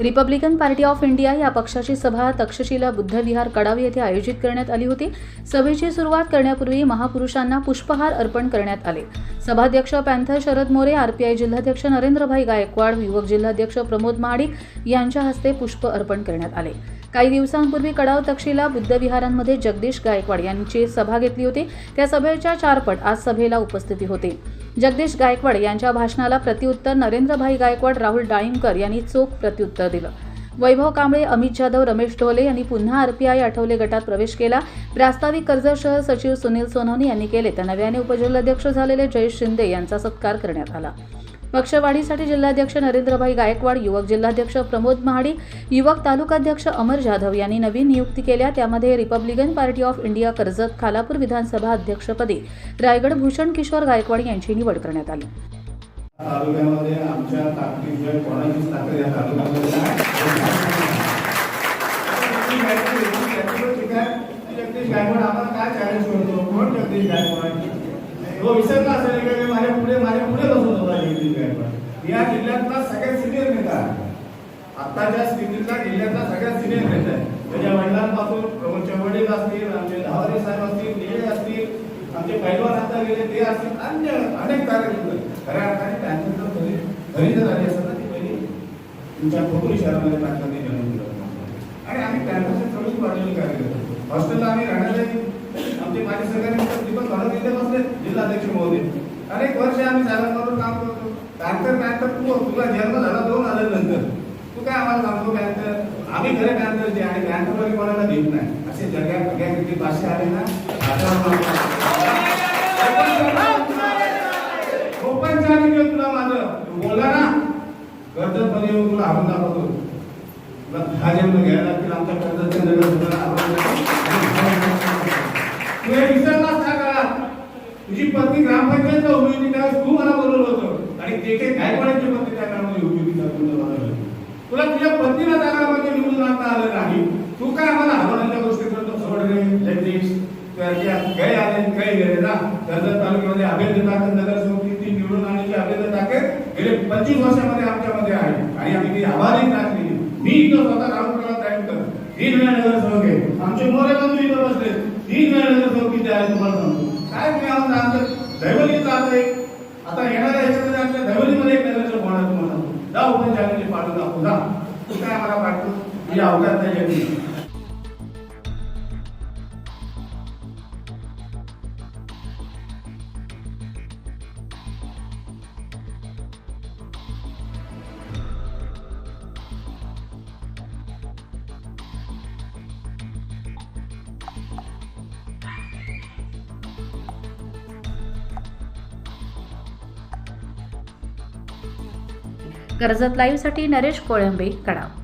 Republican party of India या पक्षाची सभा तक्षशिला बुद्धविहार कडाव येथे आयोजित करण्यात आली होती. सभेची सुरुवात करण्यापूर्वी महापुरुषांना पुष्पहार अर्पण करण्यात आले. सभाध्यक्ष पॅन्थर शरद मोरे आरपीआय जिल्हाध्यक्ष नरेंद्रभाई गायकवाड युवक जिल्हाध्यक्ष प्रमोद महाडिक यांच्या हस्ते पुष्प अर्पण करण्यात आले. काही दिवसांपूर्वी कडाव तक्षशिला बुद्धविहारांमध्ये जगदीश गायकवाड यांची सभा घेतली होती. त्या सभेच्या चारपट आज सभेला उपस्थिती होते. जगदीश गायकवाड यांच्या भाषणाला प्रत्युत्तर नरेंद्रभाई गायकवाड राहुल डाळिंबकर यांनी चोख प्रत्युत्तर दिलं. वैभव कांबळे अमित जाधव रमेश ढोले यांनी पुन्हा आरपीआय आठवले गटात प्रवेश केला. प्रास्ताविक कर्ज शहर सचिव सुनील सोनवणे यांनी केले. तर नव्याने उपजिल्हाध्यक्ष झालेले जयेश शिंदे यांचा सत्कार करण्यात आला. पक्षवाढीसाठी जिल्हाध्यक्ष नरेंद्रभाई गायकवाड युवक जिल्हाध्यक्ष प्रमोद महाडी युवक तालुकाध्यक्ष अमर जाधव यांनी नवीन नियुक्ती केल्या. त्यामध्ये Republican party of India Karjat Khalapur विधानसभा अध्यक्षपदी रायगड भूषण किशोर गायकवाड यांची निवड करण्यात आली. तालुक्यामध्ये आमच्या ताकदीशिवाय कोणाचीच ताकद या तालुक्यामध्ये जगदीश गायकवाड आम्हाला काय चॅलेंज करतो? कोण जगदीश गायकवाड? तो विसरला असेल का माझ्या पुढे माझ्या पुढे बसतो नितीन गायकवाड या जिल्ह्यातला सगळ्यात सिनियर नेता. आहे. आत्ताच्या स्थितीतला जिल्ह्यातला सगळ्यात सिनियर नेता आहे. त्याच्या वडिलांपासून प्रमोदच्या वडील असतील आमचे धावरे साहेब असतील निळे असतील आमचे पैलवान आता गेले ते असतील अन्य अनेक कार्यकर्ते. खऱ्या अर्थाने त्यांचं जर घरी घरी जर आली असतात ती पहिली तुमच्या खोबरी शहरामध्ये टाकण्यात जन्म दिला आणि आम्ही त्यांच्याशी चोवीस वाढलेले कार्यकर्ते. हॉस्टेलला आम्ही राहण्याला आमचे माजी सरकारी मित्र दीपक घालत इथे बसले जिल्हाध्यक्ष महोदय. अनेक वर्ष आम्ही साहेबांबरोबर काम करतो पॅन्थर पॅन्थर तू तुला जन्म झाला दोन आल्यानंतर तू काय आम्हाला सांगतो पॅन्थर आम्ही खरे पॅन्थरचे आणि कोणाला देत नाही. असे जग्या सगळ्या किती पाचशे आले ना? ओपन चॅलेंज तुला माझं बोलला ना? कर्जत मध्ये येऊन तुला हारून दाखवतो. तुला दहा जन्म घ्यायला लागतील आमच्या कर्जतच्या नगर विसरलास तुझी पत्नी ग्रामपंचायत उभी होती त्यावेळेस तू मला बोलवलं होतं. आणि ते काही गायकवाड्यांची पत्नी त्या काळामध्ये उभी होती तुला तुझ्या पत्नीला त्या काळामध्ये निवडून आणता आलं नाही. तू काय आम्हाला हरवण्याच्या गोष्टी करतो सोड रे जगदीश आले काही गेले ना कर्जत तालुक्यामध्ये अभेद्य ताकद नगर ती निवडून आणण्याची अभेद्य ताकद गेले पंचवीस वर्षामध्ये आमच्यामध्ये आहे. आणि आम्ही ती आभारी राखली मी इथं स्वतः राऊंड कर. तीन वेळा नगरसेवक आहे. आमचे मोरे बंधू इथं बसले. तीन वेळा नगरसेवक किती आहे तुम्हाला सांगतो. काय तुम्ही आम्हाला आमचं दैवलीचं आता येणार तुम्हाला सांगतो जा ओपन चॅलेंज पाठवून दाखवू जा तू काय आम्हाला पाठवू मी अवघात नाही कर्जत लाईव्हसाठी नरेश कोळंबे कडाव.